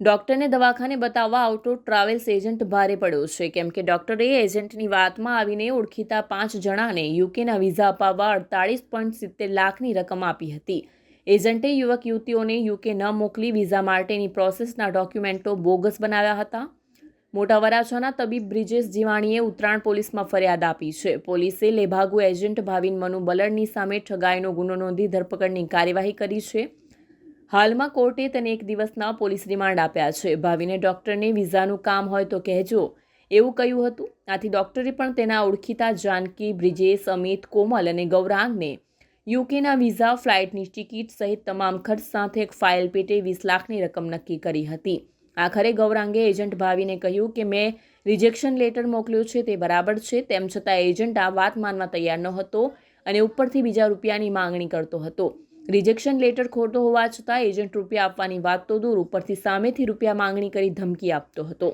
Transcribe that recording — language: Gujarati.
ડોક્ટરને દવાખાને બતાવવા આવતો ટ્રાવેલ્સ એજન્ટ ભારે પડ્યો છે. કેમ કે ડૉક્ટરે એજન્ટની વાતમાં આવીને ઓળખીતા પાંચ જણાને યુકેના વિઝા અપાવવા અડતાળીસ પોઈન્ટ સિત્તેર લાખની રકમ આપી હતી. એજન્ટે યુવક યુવતીઓને યુકે ન મોકલી વિઝા માટેની પ્રોસેસના ડોક્યુમેન્ટો બોગસ બનાવ્યા હતા. મોટા વરાછાના તબીબ બ્રિજેશ જીવાણીએ ઉત્તરાયણ પોલીસમાં ફરિયાદ આપી છે. પોલીસે લેભાગુ એજન્ટ ભાવિન મનુ બલડની સામે ઠગાઈનો ગુનો નોંધી ધરપકડની કાર્યવાહી કરી છે. હાલમાં કોર્ટે તેને એક દિવસના પોલીસ રિમાન્ડ આપ્યા છે. ભાવિને ડૉક્ટરને વિઝાનું કામ હોય તો કહેજો. એવું કહ્યું હતું. આથી ડૉક્ટરે પણ તેના ઓળખીતા જાનકી, બ્રિજેશ, અમિત, કોમલ અને ગૌરાંગને યુકેના વિઝા, ફ્લાઇટની ટિકિટ સહિત તમામ ખર્ચ સાથે એક ફાઇલ પેટે વીસ લાખની રકમ નક્કી કરી હતી. આખરે ગૌરાંગે એજન્ટ ભાવિને કહ્યું કે, મેં રિજેક્શન લેટર મોકલ્યો છે, તે બરાબર છે. તેમ છતાં એજન્ટ આ વાત માનવા તૈયાર ન હતો અને ઉપરથી બીજા રૂપિયાની માંગણી કરતો હતો. રિજેક્શન લેટર ખોટો હોવા છતાં એજન્ટ રૂપિયા આપવાની વાત તો દૂર, ઉપરથી સામેથી રૂપિયા માંગણી કરી ધમકી આપતો હતો.